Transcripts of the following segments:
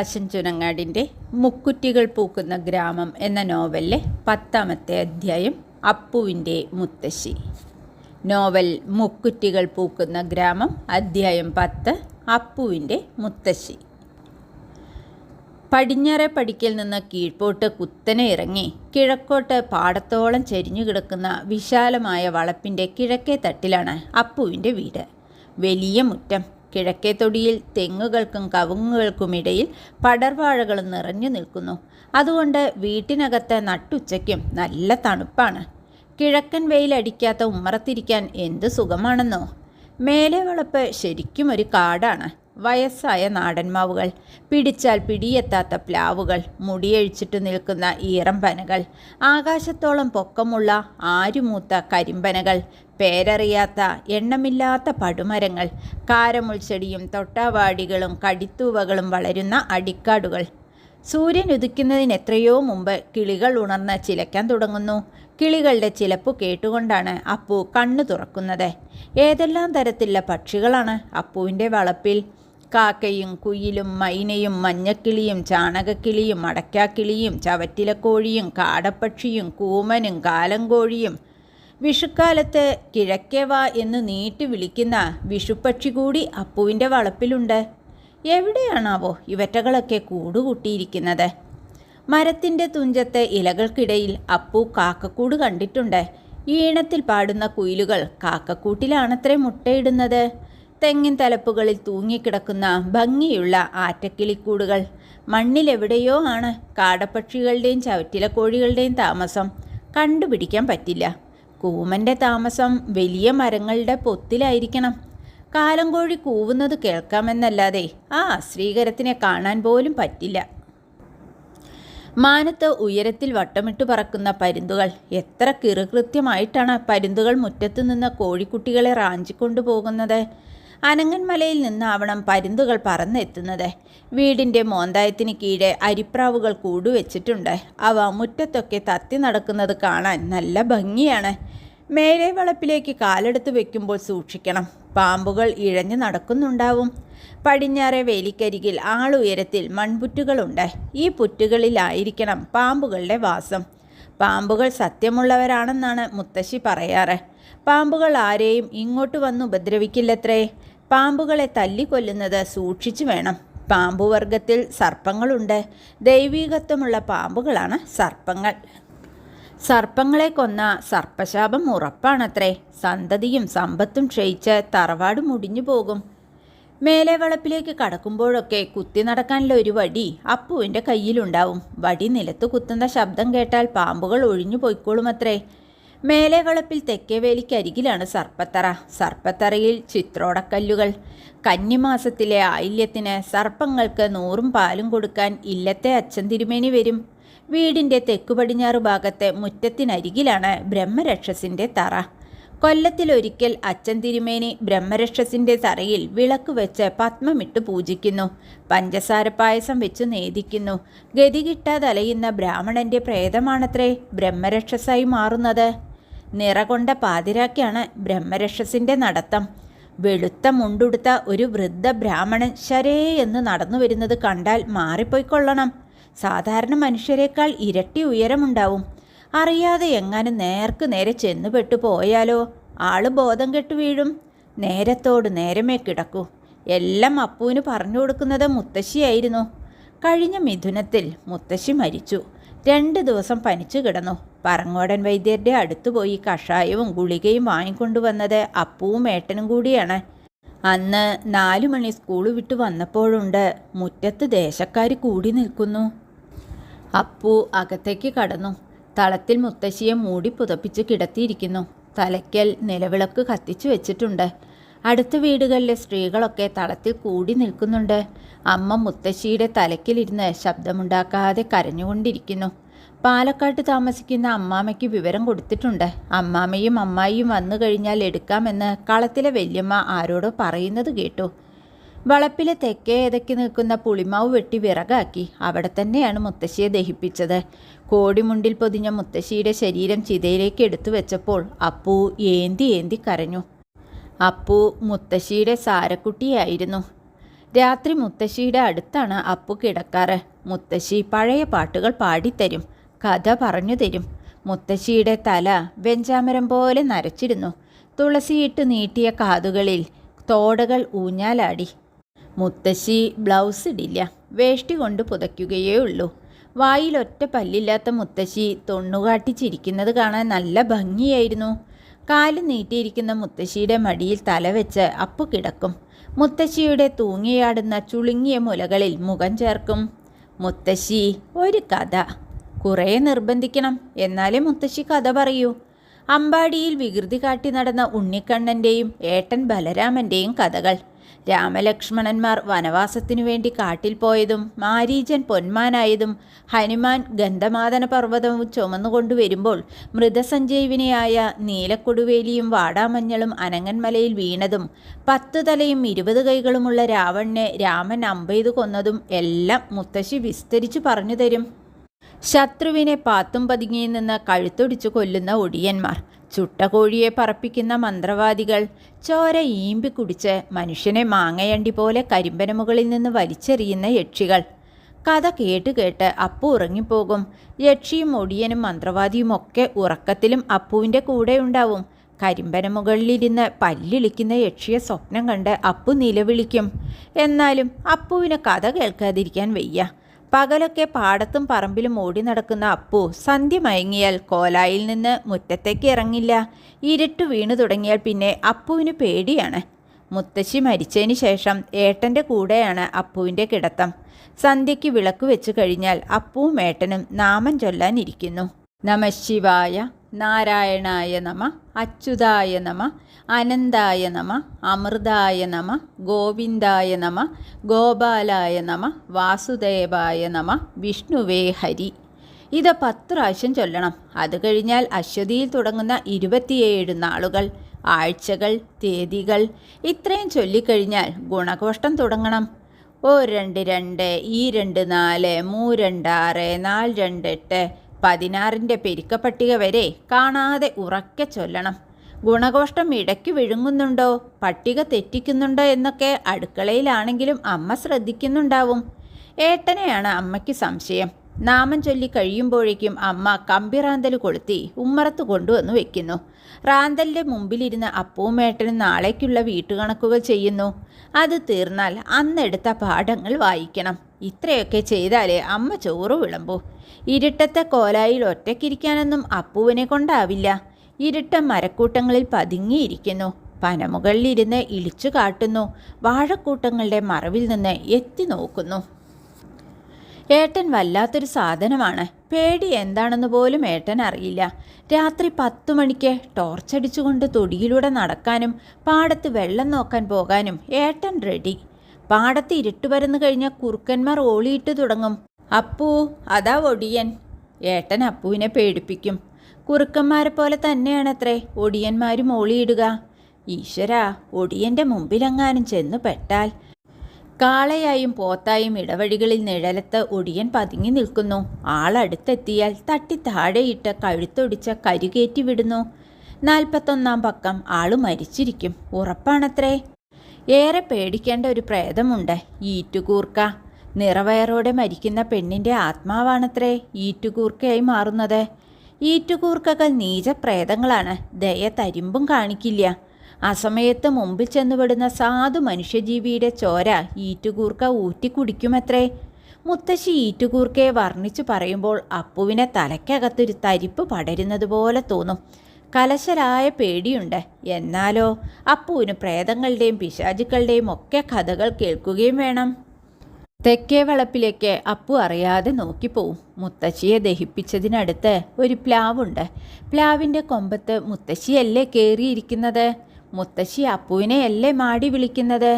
പ്രകാശൻ ചുനങ്ങാടിന്റെ മുക്കുറ്റികൾ പൂക്കുന്ന ഗ്രാമം എന്ന നോവലിലെ പത്താമത്തെ അധ്യായം അപ്പുവിന്റെ മുത്തശ്ശി. നോവൽ മുക്കുറ്റികൾ പൂക്കുന്ന ഗ്രാമം അധ്യായം പത്ത് അപ്പുവിന്റെ മുത്തശ്ശി. പടിഞ്ഞാറെ പടിക്കൽ നിന്ന് കീഴ്പോട്ട് കുത്തനെ ഇറങ്ങി കിഴക്കോട്ട് പാടത്തോളം ചെരിഞ്ഞു കിടക്കുന്ന വിശാലമായ വളപ്പിന്റെ കിഴക്കേ തട്ടിലാണ് അപ്പുവിന്റെ വീട്. വലിയ മുറ്റം കിഴക്കേ തൊടിയിൽ തെങ്ങുകൾക്കും കവുങ്ങുകൾക്കുമിടയിൽ പടർവാഴകളും നിറഞ്ഞു നിൽക്കുന്നു. അതുകൊണ്ട് വീട്ടിനകത്ത് നട്ടുച്ചയ്ക്കും നല്ല തണുപ്പാണ്. കിഴക്കൻ വെയിലടിക്കാത്ത ഉമ്മറത്തിരിക്കാൻ എന്ത് സുഖമാണെന്നോ? മേലെ വളപ്പ് ശരിക്കും ഒരു കാടാണ്. വയസ്സായ നാടൻമാവുകൾ പിടിച്ചാൽ പിടിയെത്താത്ത പ്ലാവുകൾ മുടിയഴിച്ചിട്ട് നിൽക്കുന്ന ഈറം പനകൾ ആകാശത്തോളം പൊക്കമുള്ള ആരുമൂത്ത കരിമ്പനകൾ പേരറിയാത്ത എണ്ണമില്ലാത്ത പടുമരങ്ങൾ കാരമുൾച്ചെടിയും തൊട്ടാവാടികളും കടിത്തൂവകളും വളരുന്ന അടിക്കാടുകൾ. സൂര്യൻ ഉദിക്കുന്നതിന് എത്രയോ മുമ്പ് കിളികൾ ഉണർന്ന് ചിലയ്ക്കാൻ തുടങ്ങുന്നു. കിളികളുടെ ചിലപ്പ് കേട്ടുകൊണ്ടാണ് അപ്പു കണ്ണു തുറക്കുന്നത്. ഏതെല്ലാം തരത്തിലുള്ള പക്ഷികളാണ് അപ്പുവിന്റെ വളപ്പിൽ? കാക്കയും കുയിലും മൈനയും മഞ്ഞക്കിളിയും ചാണകക്കിളിയും അടയ്ക്കാക്കിളിയും ചവറ്റിലക്കോഴിയും കാടപ്പക്ഷിയും കൂമനും കാലങ്കോഴിയും വിഷുക്കാലത്ത് കിഴക്കേവ എന്ന് നീട്ടി വിളിക്കുന്ന വിഷുപ്പക്ഷി കൂടി അപ്പുവിന്റെ വളപ്പിലുണ്ട്. എവിടെയാണാവോ ഇവറ്റകളൊക്കെ കൂടുകൂട്ടിയിരിക്കുന്നത്. മരത്തിന്റെ തുഞ്ചത്തെ ഇലകൾക്കിടയിൽ അപ്പു കാക്കക്കൂട് കണ്ടിട്ടുണ്ട്. ഈണത്തിൽ പാടുന്ന കുയിലുകൾ കാക്കക്കൂട്ടിലാണത്രേ മുട്ടയിടുന്നത്. തെങ്ങിൻ തലപ്പുകളിൽ തൂങ്ങിക്കിടക്കുന്ന ഭംഗിയുള്ള ആറ്റക്കിളിക്കൂടുകൾ. മണ്ണിലെവിടെയോ ആണ് കാടപ്പക്ഷികളുടെയും ചവറ്റിലക്കോഴികളുടെയും താമസം. കണ്ടുപിടിക്കാൻ പറ്റില്ല. കൂമന്റെ താമസം വലിയ മരങ്ങളുടെ പൊത്തിലായിരിക്കണം. കാലങ്കോഴി കൂവുന്നത് കേൾക്കാമെന്നല്ലാതെ ആ ശ്രീകരത്തിനെ കാണാൻ പോലും പറ്റില്ല. മാനത്ത് ഉയരത്തിൽ വട്ടമിട്ട് പറക്കുന്ന പരുന്തുകൾ എത്ര കിറുകൃത്യമായിട്ടാണ് പരുന്തുകൾ മുറ്റത്തു നിന്ന് കോഴിക്കുട്ടികളെ റാഞ്ചിക്കൊണ്ടു പോകുന്നത് അനങ്ങൻമലയിൽ നിന്നാവണം പരുന്തുകൾ പറന്നെത്തുന്നത്. വീടിന്റെ മോന്തായത്തിന് കീഴെ അരിപ്രാവുകൾ കൂടുവെച്ചിട്ടുണ്ട്. അവ മുറ്റത്തൊക്കെ തത്തി നടക്കുന്നത് കാണാൻ നല്ല ഭംഗിയാണ്. മേലെ വളപ്പിലേക്ക് കാലെടുത്ത് വെക്കുമ്പോൾ സൂക്ഷിക്കണം. പാമ്പുകൾ ഇഴഞ്ഞു നടക്കുന്നുണ്ടാവും. പടിഞ്ഞാറെ വേലിക്കരികിൽ ആളുയരത്തിൽ മൺപുറ്റുകളുണ്ട്. ഈ പുറ്റുകളിലായിരിക്കണം പാമ്പുകളുടെ വാസം. പാമ്പുകൾ സത്യമുള്ളവരാണെന്നാണ് മുത്തശ്ശി പറയാറ്. പാമ്പുകൾ ആരെയും ഇങ്ങോട്ട് വന്ന് ഉപദ്രവിക്കില്ലത്രേ. പാമ്പുകളെ തല്ലിക്കൊല്ലുന്നത് സൂക്ഷിച്ചു വേണം. പാമ്പുവർഗത്തിൽ സർപ്പങ്ങളുണ്ട്. ദൈവീകത്വമുള്ള പാമ്പുകളാണ് സർപ്പങ്ങൾ. സർപ്പങ്ങളെ കൊന്ന സർപ്പശാപം ഉറപ്പാണത്രേ. സന്തതിയും സമ്പത്തും ക്ഷയിച്ച് തറവാട് മുടിഞ്ഞു പോകും. മേലെ വളപ്പിലേക്ക് കടക്കുമ്പോഴൊക്കെ കുത്തി നടക്കാനുള്ള ഒരു വടി അപ്പുവിന്റെ കയ്യിലുണ്ടാവും. വടി നിലത്ത് കുത്തുന്ന ശബ്ദം കേട്ടാൽ പാമ്പുകൾ ഒഴിഞ്ഞു പോയിക്കോളുമത്രേ. മേലെ വളപ്പിൽ തെക്കേവേലിക്കരികിലാണ് സർപ്പത്തറ. സർപ്പത്തറയിൽ ചിത്രോടക്കല്ലുകൾ. കന്നിമാസത്തിലെ ആയില്യത്തിന് സർപ്പങ്ങൾക്ക് നൂറും പാലും കൊടുക്കാൻ ഇല്ലത്തെ അച്ഛൻ തിരുമേനി വരും. വീടിന്റെ തെക്കുപടിഞ്ഞാറ് ഭാഗത്തെ മുറ്റത്തിനരികിലാണ് ബ്രഹ്മരക്ഷസിന്റെ തറ. കൊല്ലത്തിലൊരിക്കൽ അച്ഛൻ തിരുമേനി ബ്രഹ്മരക്ഷസിന്റെ തറയിൽ വിളക്ക് വെച്ച് പത്മമിട്ട് പൂജിക്കുന്നു. പഞ്ചസാര പായസം വെച്ച് നേദിക്കുന്നു. ഗതികിട്ടാതലയുന്ന ബ്രാഹ്മണന്റെ പ്രേതമാണത്രേ ബ്രഹ്മരക്ഷസായി മാറുന്നത്. നിറകൊണ്ട പാതിരാക്കിയാണ് ബ്രഹ്മരക്ഷസിന്റെ നടത്തം. വെളുത്ത മുണ്ടുടുത്ത ഒരു വൃദ്ധ ബ്രാഹ്മണൻ ശരേ എന്ന് നടന്നു വരുന്നത് കണ്ടാൽ മാറിപ്പോയിക്കൊള്ളണം സാധാരണ മനുഷ്യരെക്കാൾ ഇരട്ടി ഉയരമുണ്ടാവും. അറിയാതെ എങ്ങാനും നേർക്ക് നേരെ ചെന്നുപെട്ടു പോയാലോ? ആൾ ബോധം കെട്ടു വീഴും. നേരത്തോട് നേരമേ കിടക്കൂ. എല്ലാം അപ്പുവിന് പറഞ്ഞു കൊടുക്കുന്നത് മുത്തശ്ശിയായിരുന്നു. കഴിഞ്ഞ മിഥുനത്തിൽ മുത്തശ്ശി മരിച്ചു. രണ്ട് ദിവസം പനിച്ചു കിടന്നു. പറങ്ങോടൻ വൈദ്യരുടെ അടുത്ത് പോയി കഷായവും ഗുളികയും വാങ്ങിക്കൊണ്ടുവന്നത് അപ്പുവും ഏട്ടനും കൂടിയാണ്. അന്ന് നാലു മണി സ്കൂൾ വിട്ട് വന്നപ്പോഴുണ്ട്. മുറ്റത്ത് ദേശക്കാർ കൂടി നിൽക്കുന്നു. അപ്പു അകത്തേക്ക് കടന്നു. തളത്തിൽ മുത്തശ്ശിയെ മൂടി പുതപ്പിച്ച് കിടത്തിയിരിക്കുന്നു. തലയ്ക്കൽ നിലവിളക്ക് കത്തിച്ചു വെച്ചിട്ടുണ്ട്. അടുത്ത വീടുകളിലെ സ്ത്രീകളൊക്കെ തളത്തിൽ കൂടി നിൽക്കുന്നുണ്ട്. അമ്മ മുത്തശ്ശിയുടെ തലക്കിലിരുന്ന് ശബ്ദമുണ്ടാക്കാതെ കരഞ്ഞുകൊണ്ടിരിക്കുന്നു. പാലക്കാട്ട് താമസിക്കുന്ന അമ്മാമ്മയ്ക്ക് വിവരം കൊടുത്തിട്ടുണ്ട്. അമ്മാമ്മയും അമ്മായിയും വന്നു കഴിഞ്ഞാൽ എടുക്കാമെന്ന് കളത്തിലെ വല്യമ്മ ആരോടോ പറയുന്നത് കേട്ടു. വളപ്പിലെ തെക്കേ ഏതക്കി നിൽക്കുന്ന പുളിമാവ് വെട്ടി വിറകാക്കി. അവിടെ തന്നെയാണ് മുത്തശ്ശിയെ ദഹിപ്പിച്ചത്. കോടിമുണ്ടിൽ പൊതിഞ്ഞ മുത്തശ്ശിയുടെ ശരീരം ചിതയിലേക്ക് എടുത്തു വെച്ചപ്പോൾ അപ്പു ഏന്തി ഏന്തി കരഞ്ഞു. അപ്പു മുത്തശ്ശിയുടെ സാരക്കുട്ടിയായിരുന്നു. രാത്രി മുത്തശ്ശിയുടെ അടുത്താണ് അപ്പു കിടക്കാറ്. മുത്തശ്ശി പഴയ പാട്ടുകൾ പാടിത്തരും കഥ പറഞ്ഞു തരും. മുത്തശ്ശിയുടെ തല വെഞ്ചാമരം പോലെ നരച്ചിരുന്നു. തുളസിയിട്ട് നീട്ടിയ കാതുകളിൽ തോടകൾ ഊഞ്ഞാലാടി. മുത്തശ്ശി ബ്ലൗസ് ഇടില്ല വേഷ്ടി കൊണ്ട് പുതയ്ക്കുകയേ ഉള്ളൂ. വായിലൊറ്റ പല്ലില്ലാത്ത മുത്തശ്ശി തൊണ്ണുകാട്ടിച്ചിരിക്കുന്നത് കാണാൻ നല്ല ഭംഗിയായിരുന്നു. കാൽ നീട്ടിയിരിക്കുന്ന മുത്തശ്ശിയുടെ മടിയിൽ തലവെച്ച് അപ്പു കിടക്കും. മുത്തശ്ശിയുടെ തൂങ്ങിയാടുന്ന ചുളുങ്ങിയ മുലകളിൽ മുഖം ചേർക്കും. മുത്തശ്ശി ഒരു കഥ. കുറേ നിർബന്ധിക്കണം. എന്നാലേ മുത്തശ്ശി കഥ പറയൂ. അമ്പാടിയിൽ വികൃതി കാട്ടി നടന്ന ഉണ്ണിക്കണ്ണന്റെയും ഏട്ടൻ ബലരാമന്റെയും കഥകൾ. രാമലക്ഷ്മണന്മാർ വനവാസത്തിനു വേണ്ടി കാട്ടിൽ പോയതും മാരീജൻ പൊന്മാനായതും ഹനുമാൻ ഗന്ധമാതന പർവതവും ചുമന്നുകൊണ്ടുവരുമ്പോൾ മൃതസഞ്ജീവിനിയായ നീലക്കൊടുവേലിയും വാടാമഞ്ഞളും അനങ്ങന്മലയിൽ വീണതും പത്തു തലയും ഇരുപത് കൈകളുമുള്ള രാവണനെ രാമൻ അമ്പെയ്തു കൊന്നതും എല്ലാം മുത്തശ്ശി വിസ്തരിച്ചു പറഞ്ഞു തരും. ശത്രുവിനെ പാത്തും പതുങ്ങിയിൽ നിന്ന് കഴുത്തൊടിച്ചു കൊല്ലുന്ന ഒടിയന്മാർ ചുട്ട കോഴിയെ പറപ്പിക്കുന്ന മന്ത്രവാദികൾ ചോര ഈമ്പി കുടിച്ച് മനുഷ്യനെ മാങ്ങയണ്ടി പോലെ കരിമ്പന മുകളിൽ നിന്ന് വലിച്ചെറിയുന്ന യക്ഷികൾ. കഥ കേട്ട് കേട്ട് അപ്പു ഉറങ്ങിപ്പോകും. യക്ഷിയും ഒടിയനും മന്ത്രവാദിയും ഒക്കെ ഉറക്കത്തിലും അപ്പുവിന്റെ കൂടെ ഉണ്ടാവും. കരിമ്പന മുകളിലിരുന്ന് പല്ലിളിക്കുന്ന യക്ഷിയെ സ്വപ്നം കണ്ട് അപ്പു നിലവിളിക്കും. എന്നാലും അപ്പുവിന് കഥ കേൾക്കാതിരിക്കാൻ വയ്യ. പകലൊക്കെ പാടത്തും പറമ്പിലും ഓടി നടക്കുന്ന അപ്പു സന്ധ്യ മയങ്ങിയാൽ കോലായിൽ നിന്ന് മുറ്റത്തേക്ക് ഇറങ്ങില്ല. ഇരുട്ട് വീണു തുടങ്ങിയാൽ പിന്നെ അപ്പുവിന് പേടിയാണ്. മുത്തശ്ശി മരിച്ചതിന് ശേഷം ഏട്ടന്റെ കൂടെയാണ് അപ്പുവിന്റെ കിടത്തം. സന്ധ്യയ്ക്ക് വിളക്ക് വെച്ച് കഴിഞ്ഞാൽ അപ്പുവും ഏട്ടനും നാമം ചൊല്ലാനിരിക്കുന്നു. നമശിവായ നാരായണായ നമ അച്യുതായ നമ അനന്തായ നമ അമൃതായ നമ ഗോവിന്ദായ നമ ഗോപാലായ നമ വാസുദേവായ നമ വിഷ്ണുവേ ഹരി. ഇത് പത്ത് പ്രാവശ്യം ചൊല്ലണം. അത് കഴിഞ്ഞാൽ അശ്വതിയിൽ തുടങ്ങുന്ന ഇരുപത്തിയേഴ് നാളുകൾ ആഴ്ചകൾ തീയതികൾ ഇത്രയും ചൊല്ലിക്കഴിഞ്ഞാൽ ഗുണകോഷ്ടം തുടങ്ങണം. ഓ രണ്ട് രണ്ട് ഈ രണ്ട് നാല് മൂ രണ്ട് ആറ് നാല് രണ്ട് എട്ട് പതിനാറിന്റെ പെരുക്കപ്പട്ടിക വരെ കാണാതെ ഉറക്കെ ചൊല്ലണം. ഗുണകോഷ്ടം ഇടയ്ക്ക് വിഴുങ്ങുന്നുണ്ടോ? പട്ടിക തെറ്റിക്കുന്നുണ്ടോ എന്നൊക്കെ അടുക്കളയിലാണെങ്കിലും അമ്മ ശ്രദ്ധിക്കുന്നുണ്ടാവും. ഏട്ടനെയാണ് അമ്മയ്ക്ക് സംശയം. നാമം ചൊല്ലി കഴിയുമ്പോഴേക്കും അമ്മ കമ്പിറാന്തൽ കൊളുത്തി ഉമ്മറത്ത് കൊണ്ടുവന്ന് വെക്കുന്നു. റാന്തലിന്റെ മുമ്പിലിരുന്ന് അപ്പൂമേട്ടനും നാളേക്കുള്ള വീട്ടുകണക്കുകൾ ചെയ്യുന്നു. അത് തീർന്നാൽ അന്നെടുത്ത പാഠങ്ങൾ വായിക്കണം. ഇത്രയൊക്കെ ചെയ്താലേ അമ്മ ചോറ് വിളമ്പൂ. ഇരുട്ടത്തെ കോലായിൽ ഒറ്റയ്ക്കിരിക്കാനൊന്നും അപ്പൂവിനെ കൊണ്ടാവില്ല. ഇരുട്ട മരക്കൂട്ടങ്ങളിൽ പതുങ്ങിയിരിക്കുന്നു. പനമുകളിലിരുന്ന് ഇളിച്ചു കാട്ടുന്നു. വാഴക്കൂട്ടങ്ങളുടെ മറവിൽ നിന്ന് എത്തി നോക്കുന്നു. ഏട്ടൻ വല്ലാത്തൊരു സാധനമാണ്. പേടി എന്താണെന്ന് പോലും ഏട്ടൻ അറിയില്ല. രാത്രി പത്തു മണിക്ക് ടോർച്ചടിച്ചുകൊണ്ട് തൊടിയിലൂടെ നടക്കാനും പാടത്ത് വെള്ളം നോക്കാൻ പോകാനും ഏട്ടൻ റെഡി. പാടത്ത് ഇരുട്ട് പരന്നു കഴിഞ്ഞ കുറുക്കന്മാർ ഓളിയിട്ട് തുടങ്ങും. അപ്പൂ അതാ ഒടിയൻ. ഏട്ടൻ അപ്പുവിനെ പേടിപ്പിക്കും. കുറുക്കന്മാരെ പോലെ തന്നെയാണത്രേ ഒടിയന്മാരും ഓളിയിടുക. ഈശ്വര ഒടിയന്റെ മുമ്പിലെങ്ങാനും ചെന്നു പെട്ടാൽ കാളയായും പോത്തായും ഇടവഴികളിൽ നിഴലത്ത് ഒടിയൻ പതുങ്ങി നിൽക്കുന്നു. ആളടുത്തെത്തിയാൽ തട്ടി താഴെയിട്ട് കഴുത്തൊടിച്ച കരുകേറ്റി വിടുന്നു. നാൽപ്പത്തൊന്നാം പക്കം ആൾ മരിച്ചിരിക്കും. ഉറപ്പാണത്രേ? ഏറെ പേടിക്കേണ്ട ഒരു പ്രേതമുണ്ട്. ഈറ്റുകൂർക്ക. നിറവയറോടെ മരിക്കുന്ന പെണ്ണിന്റെ ആത്മാവാണത്രേ ഈറ്റുകൂർക്കയായി മാറുന്നത്. ഈറ്റുകൂർക്കകൾ നീചപ്രേതങ്ങളാണ്. ദയ തരിമ്പും കാണിക്കില്ല. അസമയത്ത് മുമ്പിൽ ചെന്നുപെടുന്ന സാധു മനുഷ്യജീവിയുടെ ചോര ഈറ്റുകൂർക്ക ഊറ്റിക്കുടിക്കുമത്രേ? മുത്തശ്ശി ഈറ്റുകൂർക്കയെ വർണിച്ചു പറയുമ്പോൾ അപ്പുവിനെ തലയ്ക്കകത്തൊരു തരിപ്പ് പടരുന്നത് പോലെ തോന്നും. കലശരായ പേടിയുണ്ട്. എന്നാലോ? അപ്പുവിന് പ്രേതങ്ങളുടെയും പിശാചുക്കളുടെയും ഒക്കെ കഥകൾ കേൾക്കുകയും വേണം. തെക്കേ വളപ്പിലേക്ക് അപ്പു അറിയാതെ നോക്കിപ്പോവും. മുത്തശ്ശിയെ ദഹിപ്പിച്ചതിനടുത്ത് ഒരു പ്ലാവുണ്ട്. പ്ലാവിന്റെ കൊമ്പത്ത് മുത്തശ്ശിയല്ലേ കയറിയിരിക്കുന്നത്? മുത്തശ്ശി അപ്പുവിനെയല്ലേ മാടി വിളിക്കുന്നത്?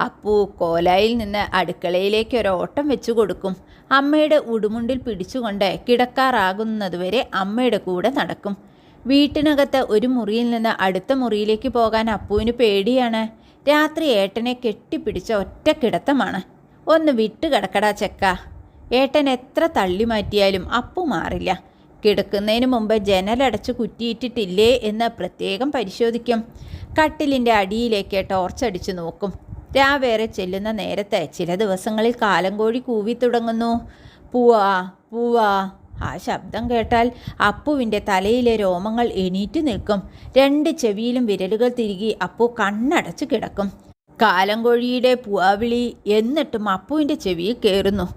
അപ്പു കോലായിൽ നിന്ന് അടുക്കളയിലേക്ക് ഒരു ഓട്ടം വെച്ചു കൊടുക്കും. അമ്മയുടെ ഉടുമുണ്ടിൽ പിടിച്ചുകൊണ്ട് കിടക്കാറാകുന്നതുവരെ അമ്മയുടെ കൂടെ നടക്കും. വീട്ടിനകത്ത് ഒരു മുറിയിൽ നിന്ന് അടുത്ത മുറിയിലേക്ക് പോകാൻ അപ്പുവിന് പേടിയാണ്. രാത്രി ഏട്ടനെ കെട്ടിപ്പിടിച്ച ഒറ്റ കിടത്തമാണ്. ഒന്ന് വിട്ട് കിടക്കടാ ചെക്ക. ഏട്ടൻ എത്ര തള്ളി മാറ്റിയാലും അപ്പു മാറില്ല. കിടക്കുന്നതിന് മുമ്പ് ജനലടച്ച് കുറ്റിയിട്ടിട്ടില്ലേ എന്ന് പ്രത്യേകം പരിശോധിക്കും. കട്ടിലിന്റെ അടിയിലേക്ക് ടോർച്ചടിച്ച് നോക്കും. രാവേറെ ചെല്ലുന്ന നേരത്തെ ചില ദിവസങ്ങളിൽ കാലം കോഴി കൂവി തുടങ്ങുന്നു. പൂവാ പൂവാ. ആ ശബ്ദം കേട്ടാൽ അപ്പുവിന്റെ തലയിലെ രോമങ്ങൾ എണീറ്റ് നിൽക്കും. രണ്ട് ചെവിയിലും വിരലുകൾ തിരികെ അപ്പു കണ്ണടച്ച് കിടക്കും. കാലം കോഴിയുടെ പൂവാവിളി എന്നിട്ടും അപ്പുവിന്റെ ചെവിയിൽ കയറുന്നു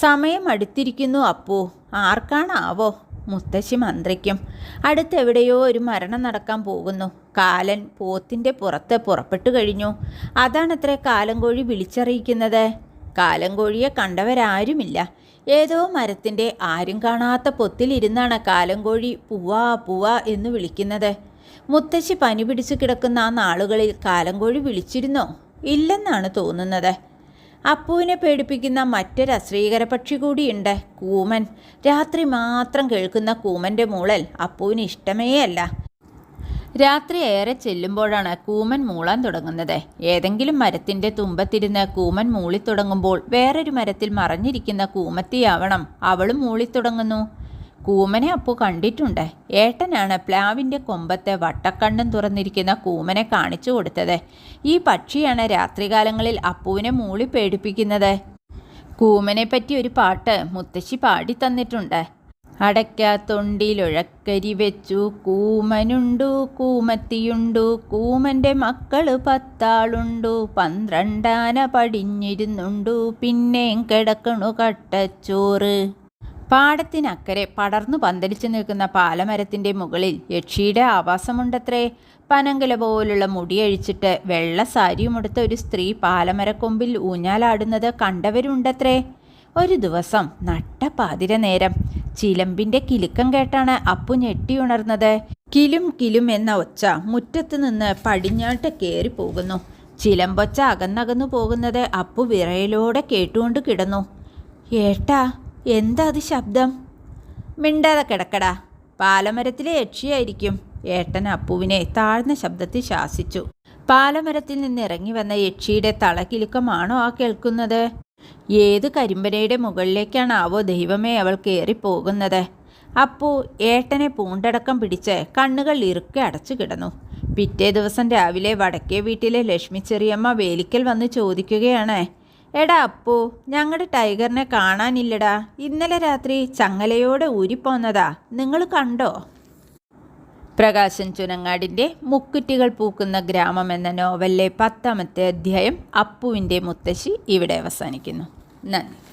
സമയം അടുത്തിരിക്കുന്നു അപ്പു. ആർക്കാണാവോ? മുത്തശ്ശി മന്ത്രിക്കും. അടുത്തെവിടെയോ ഒരു മരണം നടക്കാൻ പോകുന്നു. കാലൻ പോത്തിന്റെ പുറത്ത് പുറപ്പെട്ടു കഴിഞ്ഞു. അതാണത്രേ കാലം കോഴി വിളിച്ചറിയിക്കുന്നത്? കാലം കോഴിയെ കണ്ടവരാരുമില്ല. ഏതോ മരത്തിന്റെ ആരും കാണാത്ത പൊത്തിലിരുന്നാണ് കാലം കോഴി പൂവാ പൂവാ എന്ന് വിളിക്കുന്നത്. മുത്തശ്ശി പനി പിടിച്ചു കിടക്കുന്ന ആ നാളുകളിൽ കാലം കോഴി വിളിച്ചിരുന്നോ? ഇല്ലെന്നാണ് തോന്നുന്നത്. അപ്പുവിനെ പേടിപ്പിക്കുന്ന മറ്റൊരു അശ്രീകര പക്ഷി കൂടിയുണ്ട് കൂമൻ. രാത്രി മാത്രം കേൾക്കുന്ന കൂമന്റെ മൂളൽ അപ്പുവിന് ഇഷ്ടമേ അല്ല രാത്രി ഏറെ ചെല്ലുമ്പോഴാണ് കൂമൻ മൂളാൻ തുടങ്ങുന്നത്. ഏതെങ്കിലും മരത്തിന്റെ തുമ്പത്തിരുന്ന് കൂമൻ മൂളിത്തുടങ്ങുമ്പോൾ വേറൊരു മരത്തിൽ മറഞ്ഞിരിക്കുന്ന കൂമത്തിയാവണം അവളും മൂളിത്തുടങ്ങുന്നു. കൂമനെ അപ്പു കണ്ടിട്ടുണ്ട്? ഏട്ടനാണ് പ്ലാവിന്റെ കൊമ്പത്തെ വട്ടക്കണ്ണും തുറന്നിരിക്കുന്ന കൂമനെ കാണിച്ചു കൊടുത്തത്. ഈ പക്ഷിയാണ് രാത്രികാലങ്ങളിൽ അപ്പുവിനെ മൂളി പേടിപ്പിക്കുന്നത്. കൂമനെ പറ്റി ഒരു പാട്ട് മുത്തശ്ശി പാടി തന്നിട്ടുണ്ട് അടയ്ക്ക തൊണ്ടിലൊഴക്കരി വെച്ചു കൂമനുണ്ടു കൂമത്തിയുണ്ടു കൂമന്റെ മക്കൾ പത്താളുണ്ടു പന്ത്രണ്ടാന പടിഞ്ഞിരുന്നുണ്ടു പിന്നെയും കിടക്കണു കട്ടച്ചോറ്. പാടത്തിനക്കരെ പടർന്നു പന്തലിച്ചു നിൽക്കുന്ന പാലമരത്തിന്റെ മുകളിൽ യക്ഷിയുടെ ആവാസമുണ്ടത്രേ. പനങ്കല പോലുള്ള മുടിയഴിച്ചിട്ട് വെള്ള സാരിയുമെടുത്ത ഒരു സ്ത്രീ പാലമരക്കൊമ്പിൽ ഊഞ്ഞാലാടുന്നത് കണ്ടവരുണ്ടത്രേ. ഒരു ദിവസം നട്ട പാതിര നേരം ചിലമ്പിന്റെ കിലുക്കം കേട്ടാണ് അപ്പു ഞെട്ടിയുണർന്നത് കിലും കിലും എന്ന ഒച്ച മുറ്റത്ത് നിന്ന് പടിഞ്ഞാട്ട് കയറി പോകുന്നു. ചിലമ്പൊച്ച അകന്നകന്നു പോകുന്നത് അപ്പു വിറയലോടെ കേട്ടുകൊണ്ട് കിടന്നു. ഏട്ടാ എന്താ അത് ശബ്ദം? മിണ്ടാതെ കിടക്കടാ. പാലമരത്തിലെ യക്ഷിയായിരിക്കും. ഏട്ടൻ അപ്പുവിനെ താഴ്ന്ന ശബ്ദത്തിൽ ശാസിച്ചു. പാലമരത്തിൽ നിന്ന് ഇറങ്ങി വന്ന യക്ഷിയുടെ തളകിലുക്കമാണോ ആ കേൾക്കുന്നത്? ഏത് കരിമ്പനയുടെ മുകളിലേക്കാണാവോ ദൈവമേ അവൾ കയറിപ്പോകുന്നത് അപ്പു ഏട്ടനെ പൂണ്ടടക്കം പിടിച്ച് കണ്ണുകൾ ഇറുക്കെ അടച്ചു കിടന്നു. പിറ്റേ ദിവസം രാവിലെ വടക്കേ വീട്ടിലെ ലക്ഷ്മി ചെറിയമ്മ വേലിക്കൽ വന്ന് ചോദിക്കുകയാണ്. എടാ അപ്പു ഞങ്ങളുടെ ടൈഗറിനെ കാണാനില്ലടാ. ഇന്നലെ രാത്രി ചങ്ങലയോടെ ഊരിപ്പോന്നതാ. നിങ്ങൾ കണ്ടോ? പ്രകാശൻ ചുനങ്ങാടിന്റെ മുക്കുറ്റികൾ പൂക്കുന്ന ഗ്രാമം എന്ന നോവലിലെ പത്താമത്തെ അധ്യായം അപ്പുവിന്റെ മുത്തശ്ശി ഇവിടെ അവസാനിക്കുന്നു. നന്ദി.